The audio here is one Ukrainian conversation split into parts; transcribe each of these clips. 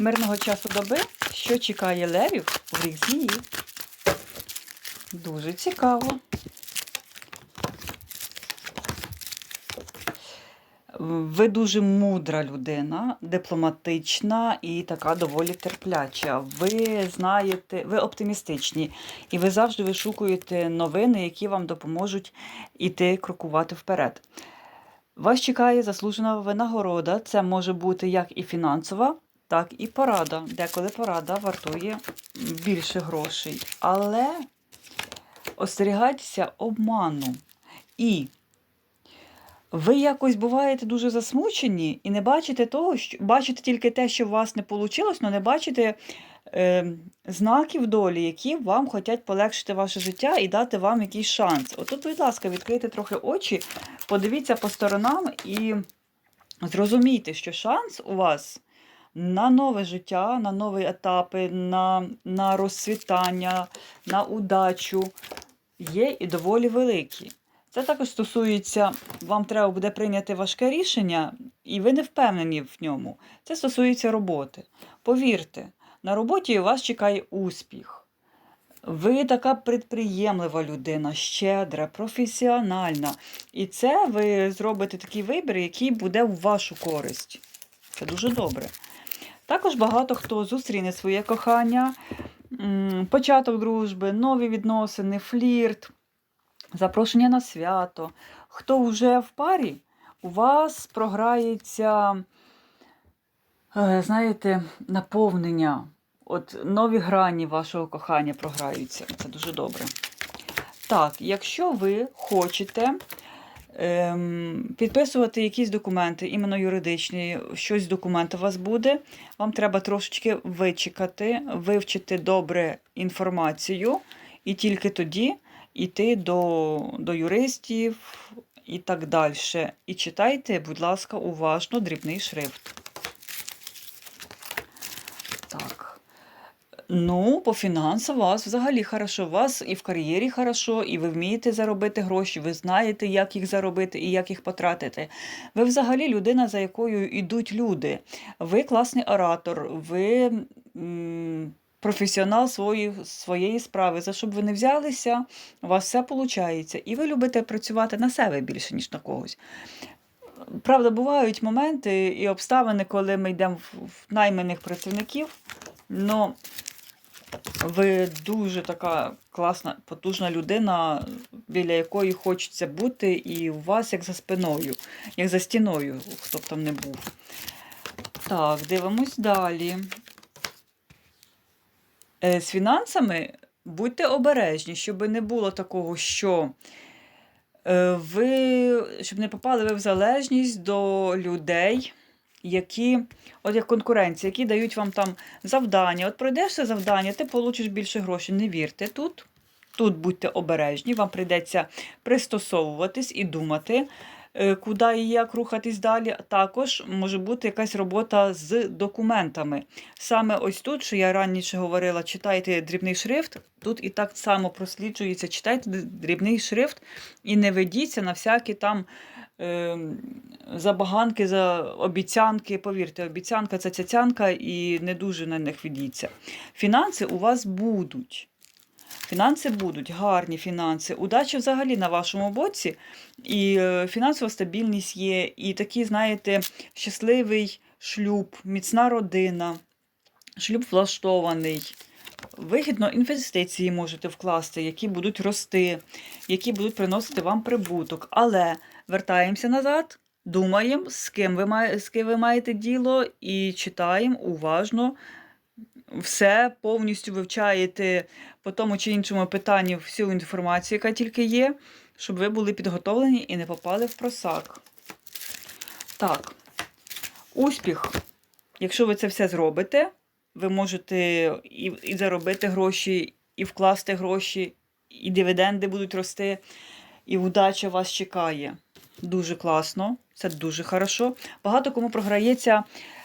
мирного часу доби, що чекає левів в рік змії. Дуже цікаво. Ви дуже мудра людина, дипломатична і така доволі терпляча. Ви знаєте, ви оптимістичні, і ви завжди вишукуєте новини, які вам допоможуть іти крокувати вперед. Вас чекає заслужена винагорода. Це може бути як і фінансова, так і порада. Деколи порада вартує більше грошей. Але остерігайтеся обману. І ви якось буваєте дуже засмучені і не бачите того, що бачите тільки те, що у вас не вийшло, але не бачите е, знаків долі, які вам хочуть полегшити ваше життя і дати вам якийсь шанс. Отут, будь ласка, відкрийте трохи очі, подивіться по сторонам і зрозумійте, що шанс у вас на нове життя, на нові етапи, на, на розцвітання, на удачу є і доволі великі. Це також стосується, вам треба буде прийняти важке рішення, і ви не впевнені в ньому. Це стосується роботи. Повірте, на роботі вас чекає успіх. Ви така предприємлива людина, щедра, професіональна. І це ви зробите такий вибір, який буде в вашу користь. Це дуже добре. Також багато хто зустріне своє кохання, початок дружби, нові відносини, флірт запрошення на свято. Хто вже в парі, у вас програється, е, знаєте, наповнення. От нові грані вашого кохання програються. Це дуже добре. Так, якщо ви хочете підписувати якісь документи, іменно юридичні, щось з документу у вас буде, вам треба трошечки вичекати, вивчити добре інформацію, і тільки тоді йти до, до юристів і так далі. І читайте, будь ласка, уважно дрібний шрифт. Так. Ну, по фінансам вас взагалі хорошо. У вас і в кар'єрі хорошо, і ви вмієте заробити гроші, ви знаєте, як їх заробити і як їх потратити. Ви взагалі людина, за якою йдуть люди. Ви класний оратор, ви м, професіонал свої, своєї справи. За що б ви не взялися, у вас все виходить. І ви любите працювати на себе більше, ніж на когось. Правда, бувають моменти і обставини, коли ми йдемо в найманих працівників, але ви дуже така класна, потужна людина, біля якої хочеться бути, і у вас як за спиною, як за стіною, хто б там не був. Так, дивимось далі. Е, З фінансами будьте обережні, щоб не було такого, що е, ви, щоб не попали ви в залежність до людей, які, от як конкуренція, які дають вам там завдання. От пройдеш це завдання, ти получиш більше грошей. Не вірте тут. Тут будьте обережні, вам прийдеться пристосовуватись і думати, е, куди і як рухатись далі. Також може бути якась робота з документами. Саме ось тут, що я раніше говорила, читайте дрібний шрифт, тут і так само просліджується, читайте дрібний шрифт і не ведіться на всякі там забаганки, за обіцянки. Повірте, обіцянка це цяцянка і не дуже на них ведіться. Фінанси у вас будуть. Фінанси будуть, гарні фінанси. Удача взагалі на вашому боці. І е, фінансова стабільність є, і такий, знаєте, щасливий шлюб, міцна родина, шлюб влаштований. Вигідно інвестиції можете вкласти, які будуть рости, які будуть приносити вам прибуток. Але вертаємося назад, думаємо, з ким ви, з ким ви маєте діло, і читаємо уважно все повністю вивчаєте по тому чи іншому питанню всю інформацію, яка тільки є, щоб ви були підготовлені і не попали в просак. Так, успіх. Якщо ви це все зробите, ви можете і, і заробити гроші, і вкласти гроші, і дивіденди будуть рости, і удача вас чекає. Дуже класно, це дуже хорошо. Багато кому програється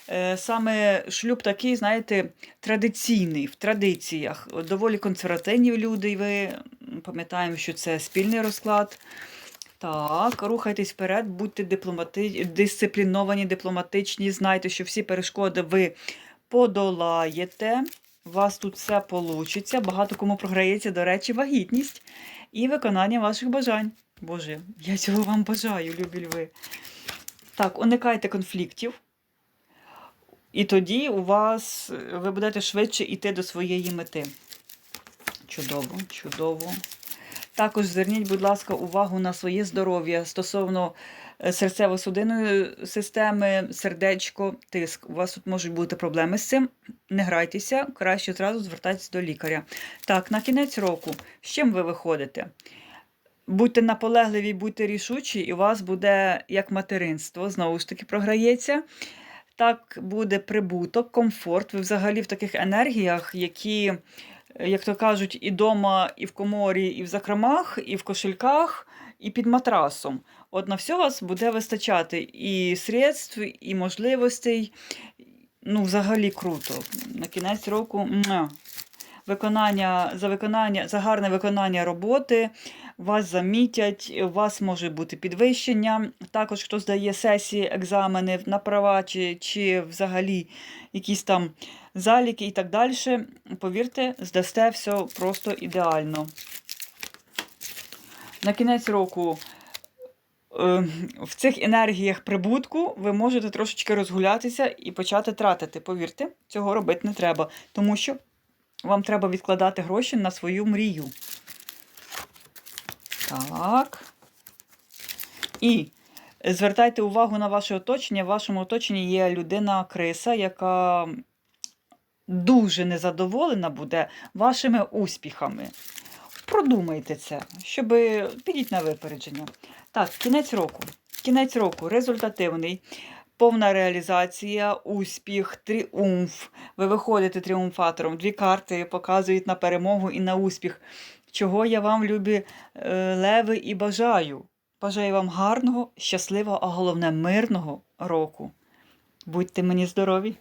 е, саме шлюб такий, знаєте, традиційний, в традиціях. Доволі консервативні люди, і ви пам'ятаємо, що це спільний розклад. Так, рухайтесь вперед, будьте дипломати... дисципліновані, дипломатичні. Знайте, що всі перешкоди ви подолаєте. У вас тут все вийде. Багато кому програється, до речі, вагітність і виконання ваших бажань. Боже, я цього вам бажаю, любі льви. Так, уникайте конфліктів. І тоді у вас ви будете швидше йти до своєї мети. Чудово, чудово. Також зверніть, будь ласка, увагу на своє здоров'я стосовно серцево-судинної системи, сердечко, тиск. У вас тут можуть бути проблеми з цим. Не грайтеся, краще зразу звертайтеся до лікаря. Так, на кінець року, з чим ви виходите? Будьте наполегливі, будьте рішучі, і у вас буде як материнство, знову ж таки, програється. Так буде прибуток, комфорт. Ви взагалі в таких енергіях, які, як то кажуть, і дома, і в коморі, і в закромах, і в кошельках, і під матрасом. От на все вас буде вистачати і средств, і можливостей. Ну, взагалі круто. На кінець року виконання за виконання, за гарне виконання роботи. Вас замітять, у вас може бути підвищення. Також хто здає сесії, екзамени на права чи, чи взагалі якісь там заліки і так далі. Повірте, здасте все просто ідеально. На кінець року е, в цих енергіях прибутку ви можете трошечки розгулятися і почати тратити. Повірте, цього робити не треба, тому що вам треба відкладати гроші на свою мрію. Так. І звертайте увагу на ваше оточення. В вашому оточенні є людина-криса, яка дуже незадоволена буде вашими успіхами. Продумайте це, щоб підіть на випередження. Так, кінець року. Кінець року результативний, повна реалізація, успіх, тріумф. Ви виходите тріумфатором. Дві карти показують на перемогу і на успіх. Чого я вам, любі е, леви, і бажаю. Бажаю вам гарного, щасливого, а головне мирного року. Будьте мені здорові!